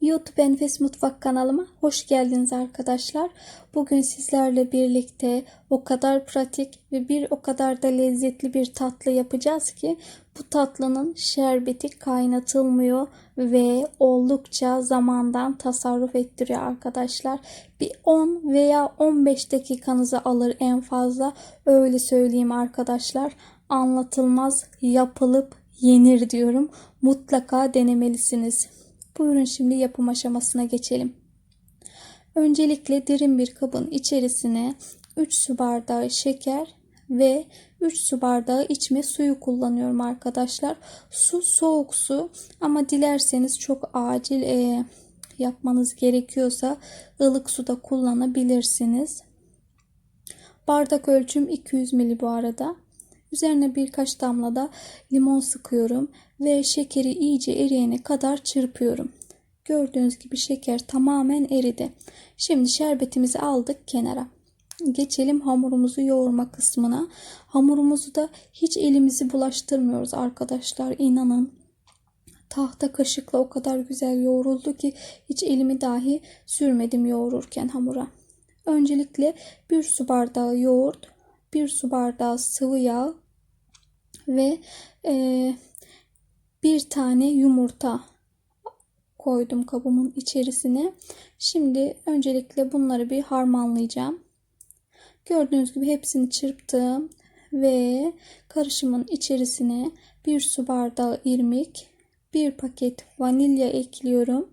YouTube Enfes Mutfak kanalıma hoş geldiniz arkadaşlar. Bugün sizlerle birlikte o kadar pratik ve bir o kadar da lezzetli bir tatlı yapacağız ki bu tatlının şerbeti kaynatılmıyor ve oldukça zamandan tasarruf ettiriyor arkadaşlar. Bir 10 veya 15 dakikanızı alır en fazla öyle söyleyeyim arkadaşlar. Anlatılmaz yapılıp yenir diyorum. Mutlaka denemelisiniz. Buyurun şimdi yapım aşamasına geçelim. Öncelikle derin bir kabın içerisine 3 su bardağı şeker ve 3 su bardağı içme suyu kullanıyorum arkadaşlar. Su soğuk su ama dilerseniz çok acil e, yapmanız gerekiyorsa ılık suda kullanabilirsiniz. Bardak ölçüm 200 ml bu arada. Üzerine birkaç damla da limon sıkıyorum ve şekeri iyice eriyene kadar çırpıyorum. Gördüğünüz gibi şeker tamamen eridi. Şimdi şerbetimizi aldık kenara. Geçelim hamurumuzu yoğurma kısmına. Hamurumuzu da hiç elimizi bulaştırmıyoruz arkadaşlar. İnanın tahta kaşıkla o kadar güzel yoğruldu ki hiç elimi dahi sürmedim yoğururken hamura. Öncelikle bir su bardağı yoğurt, 1 su bardağı sıvı yağ ve e, bir tane yumurta koydum kabımın içerisine. Şimdi öncelikle bunları bir harmanlayacağım. Gördüğünüz gibi hepsini çırptım ve karışımın içerisine bir su bardağı irmik, bir paket vanilya ekliyorum.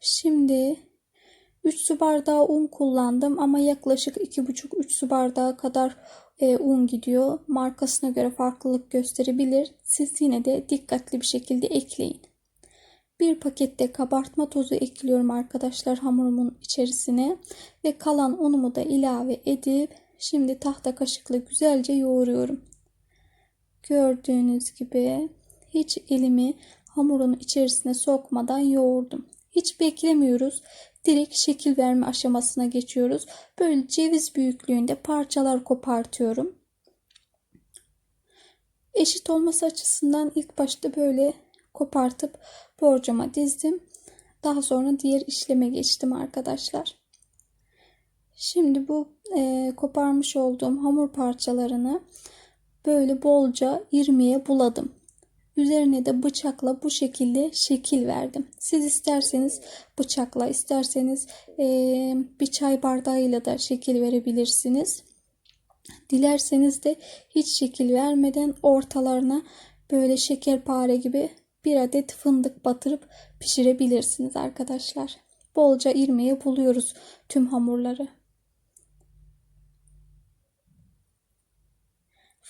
Şimdi 3 su bardağı un kullandım ama yaklaşık 2,5-3 su bardağı kadar e, un gidiyor. Markasına göre farklılık gösterebilir. Siz yine de dikkatli bir şekilde ekleyin. Bir pakette kabartma tozu ekliyorum arkadaşlar hamurumun içerisine ve kalan unumu da ilave edip şimdi tahta kaşıkla güzelce yoğuruyorum. Gördüğünüz gibi hiç elimi hamurun içerisine sokmadan yoğurdum. Hiç beklemiyoruz direkt şekil verme aşamasına geçiyoruz. Böyle ceviz büyüklüğünde parçalar kopartıyorum. Eşit olması açısından ilk başta böyle kopartıp borcama dizdim. Daha sonra diğer işleme geçtim arkadaşlar. Şimdi bu e, koparmış olduğum hamur parçalarını böyle bolca irmiye buladım. Üzerine de bıçakla bu şekilde şekil verdim. Siz isterseniz bıçakla isterseniz bir çay bardağıyla da şekil verebilirsiniz. Dilerseniz de hiç şekil vermeden ortalarına böyle şekerpare gibi bir adet fındık batırıp pişirebilirsiniz arkadaşlar. Bolca irmiye buluyoruz tüm hamurları.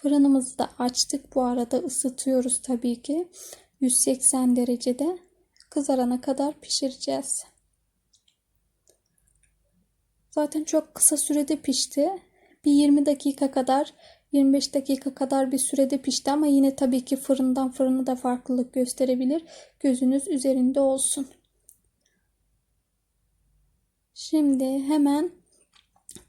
Fırınımızı da açtık. Bu arada ısıtıyoruz tabii ki. 180 derecede kızarana kadar pişireceğiz. Zaten çok kısa sürede pişti. Bir 20 dakika kadar 25 dakika kadar bir sürede pişti ama yine tabii ki fırından fırını da farklılık gösterebilir. Gözünüz üzerinde olsun. Şimdi hemen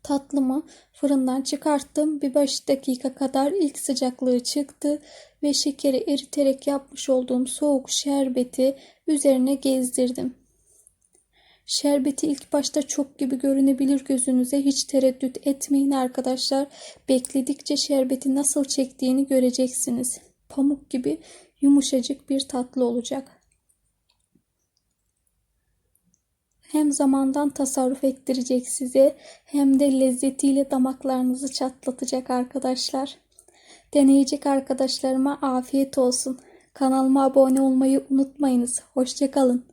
tatlımı fırından çıkarttım. Bir 5 dakika kadar ilk sıcaklığı çıktı ve şekeri eriterek yapmış olduğum soğuk şerbeti üzerine gezdirdim. Şerbeti ilk başta çok gibi görünebilir gözünüze. Hiç tereddüt etmeyin arkadaşlar. Bekledikçe şerbeti nasıl çektiğini göreceksiniz. Pamuk gibi yumuşacık bir tatlı olacak. Hem zamandan tasarruf ettirecek size hem de lezzetiyle damaklarınızı çatlatacak arkadaşlar. Deneyecek arkadaşlarıma afiyet olsun. Kanalıma abone olmayı unutmayınız. Hoşçakalın.